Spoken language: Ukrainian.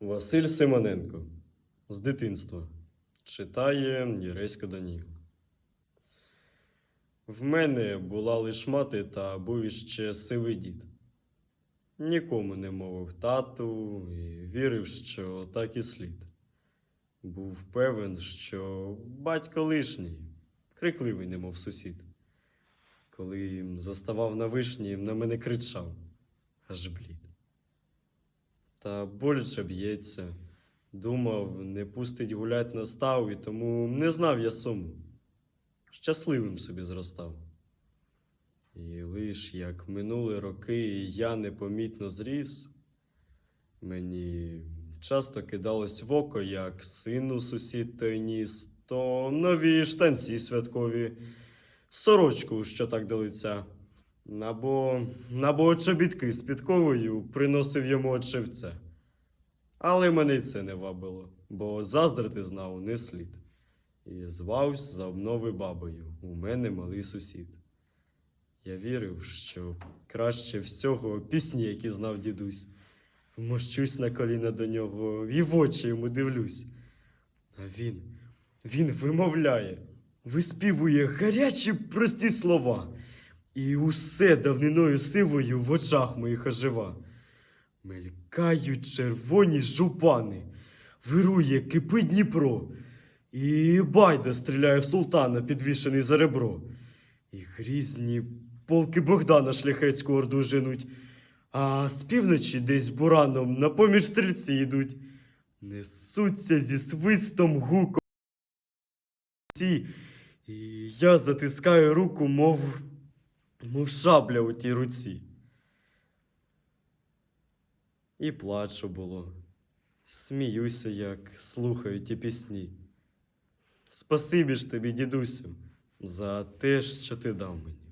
Василь Симоненко з дитинства читає Єресько Даніл. В мене була лиш мати та був іще сивий дід. Нікому не мовив тату і вірив, що так і слід. Був певен, що батько лишній, крикливий, немов сусід. Коли заставав на вишні, на мене кричав, аж блід. Та боляче б'ється. Думав, не пустить гулять на став, і тому не знав я суму. Щасливим собі зростав. І лиш як минули роки, я непомітно зріс, мені часто кидалось в око, як сину сусід той ніс, то нові штанці святкові, сорочку, що так до лиця, або, або чобітки з підковою приносив йому от шевця. Але мене це не вабило, бо заздрити знав не слід. І звався за обнови бабою. У мене малий сусід. Я вірив, що краще всього пісні, які знав дідусь. Вмощусь на коліна до нього і в очі йому дивлюсь. А він, він вимовляє, виспівує гарячі прості слова, і усе давниною сивою в очах моїх ожива. Мелькають червоні жупани, вирує кипить Дніпро, і байда стріляє в султана, підвішений за ребро. І грізні полки Богдана шляхетську орду женуть, а з півночі десь бураном на поміж стрільці йдуть. Несуться зі свистом гуком. І я затискаю руку, мов, мов шабля у тій руці. І плачу було. Сміюся, як слухаю ті пісні. Спасибі ж тобі, дідусю, за те, що ти дав мені.